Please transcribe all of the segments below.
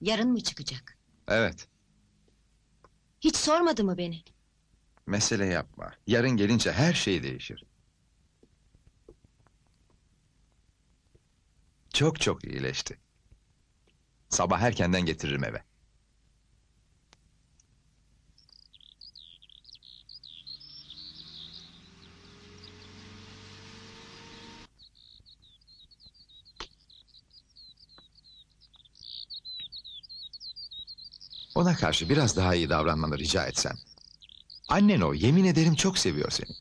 Yarın mı çıkacak? Evet, Hiç sormadı mı beni? mesele yapma. Yarın gelince her şey değişir. Çok çok iyileşti. Sabah erkenden getiririm eve. Ona karşı biraz daha iyi davranmanı rica etsem. Annen o, yemin ederim çok seviyor seni.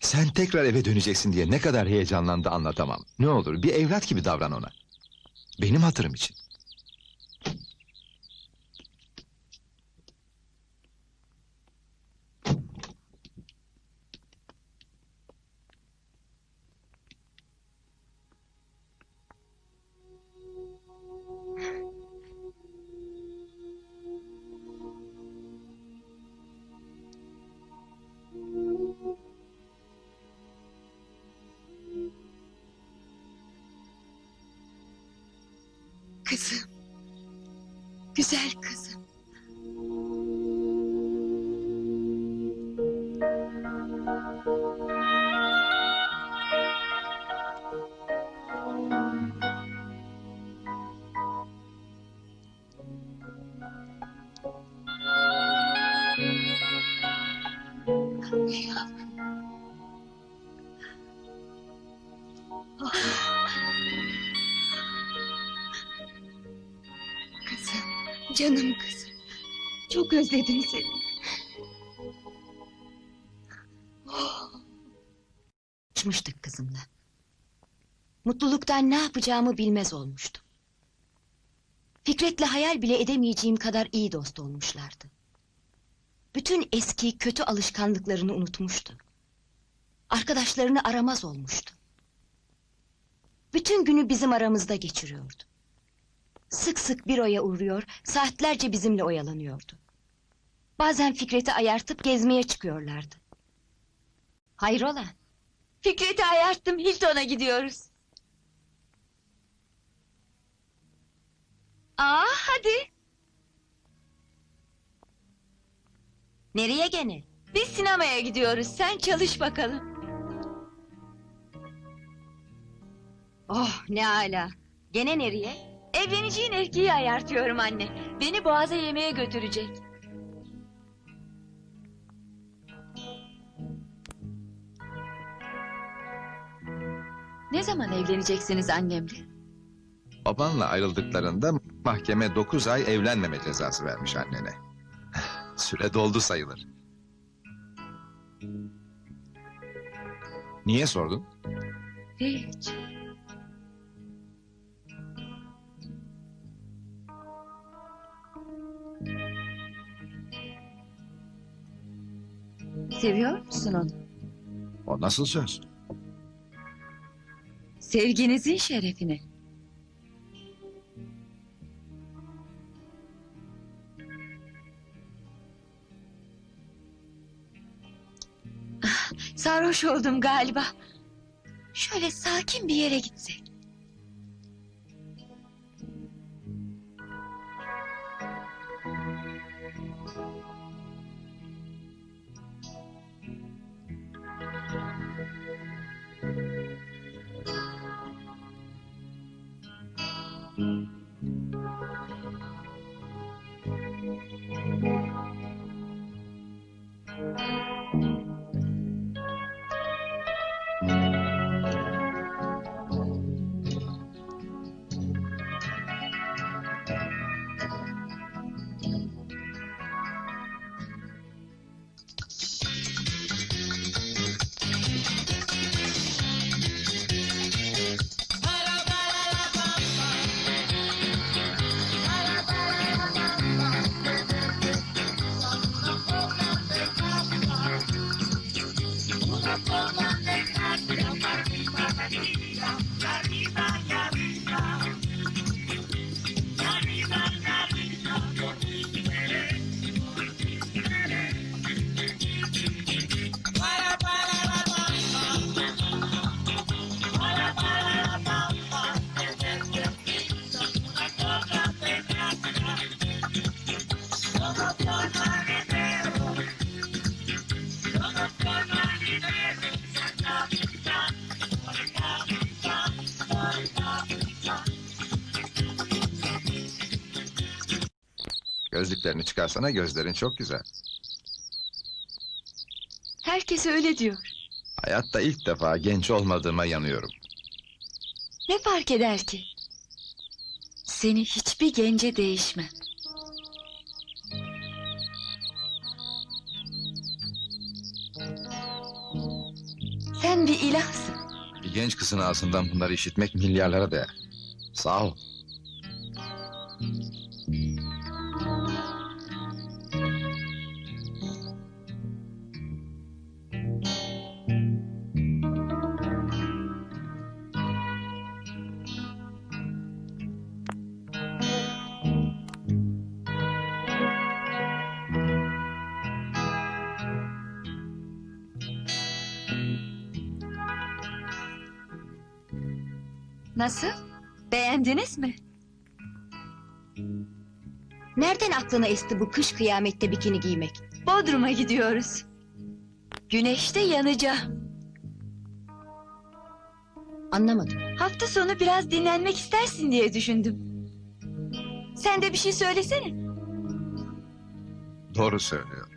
Sen tekrar eve döneceksin diye ne kadar heyecanlandı anlatamam. Ne olur bir evlat gibi davran ona. Benim hatırım için. Kızım. Güzel kızım. Canım kızım. Çok özledim seni. Konuşmuştuk kızımla. Mutluluktan ne yapacağımı bilmez olmuştum. Fikret'le hayal bile edemeyeceğim kadar iyi dost olmuşlardı. Bütün eski kötü alışkanlıklarını unutmuştu. Arkadaşlarını aramaz olmuştu. Bütün günü bizim aramızda geçiriyordu. Sık sık büroya uğruyor, saatlerce bizimle oyalanıyordu. Bazen Fikret'i ayartıp gezmeye çıkıyorlardı. Hayrola? Fikret'i ayarttım, Hilton'a gidiyoruz. Aa, hadi. Nereye gene? Biz sinemaya gidiyoruz, sen çalış bakalım. Oh, ne ala. Gene nereye? Evleneceğin erkeği ayartıyorum anne. Beni Boğaz'a yemeğe götürecek. Ne zaman evleneceksiniz annemle? Babanla ayrıldıklarında mahkeme dokuz ay evlenmeme cezası vermiş annene. Süre doldu sayılır. Niye sordun? Hiç. Seviyor musun onu? O nasıl söz? Sevginizin şerefine. Ah, sarhoş oldum galiba. Şöyle sakin bir yere gitsek. Gözlüklerini çıkarsana gözlerin çok güzel. Herkes öyle diyor. Hayatta ilk defa genç olmadığıma yanıyorum. Ne fark eder ki? Seni hiçbir gence değişmem. Sen bir ilahsın. Bir genç kızın ağzından bunları işitmek milyarlara değer. Sağ ol. Nasıl? Beğendiniz mi? Nereden aklına esti bu kış kıyamette bikini giymek? Bodrum'a gidiyoruz. Güneşte yanacağım. Anlamadım. Hafta sonu biraz dinlenmek istersin diye düşündüm. Sen de bir şey söylesene. Doğru söylüyor.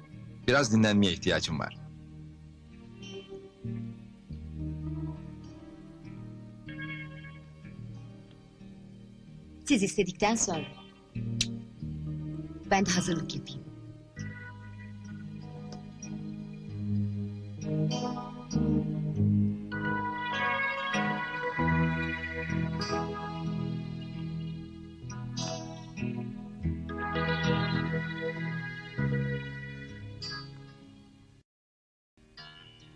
Biraz dinlenmeye ihtiyacım var. Siz istedikten sonra. Ben de hazırlık yapayım.